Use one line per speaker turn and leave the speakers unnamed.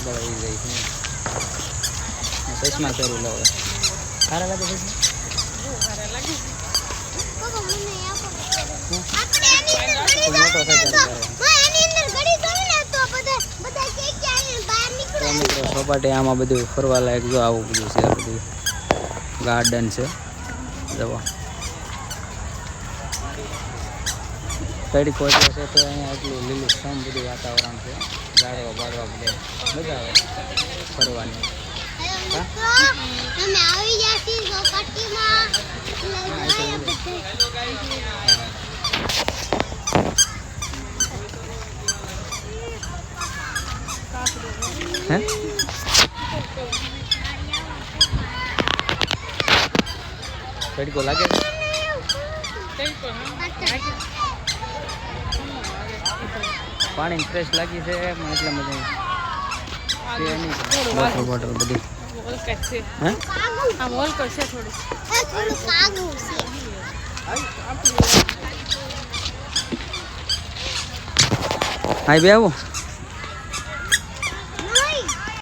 આગળ આવી જાય છે. ચશ્મા પહેરી લો સારા લાગે છે મોટો થાય મિત્રો સપાટે આમાં બધું ફરવા લાયક જો આવું બધું છે બધું ગાર્ડન છે. જવા કડી પહોંચે છે તો અહીંયા એટલું લીલું સમ બધું વાતાવરણ છે. ઝાડવા બાળવા બધે મજા આવે ફરવાની.
અમે આવી ચોપાટીમાં
હે તડકો લાગે? છે પાણી ફ્રેશ લાગી છે એટલા મજા વોટર બોટલ બધી. હે? બે આવો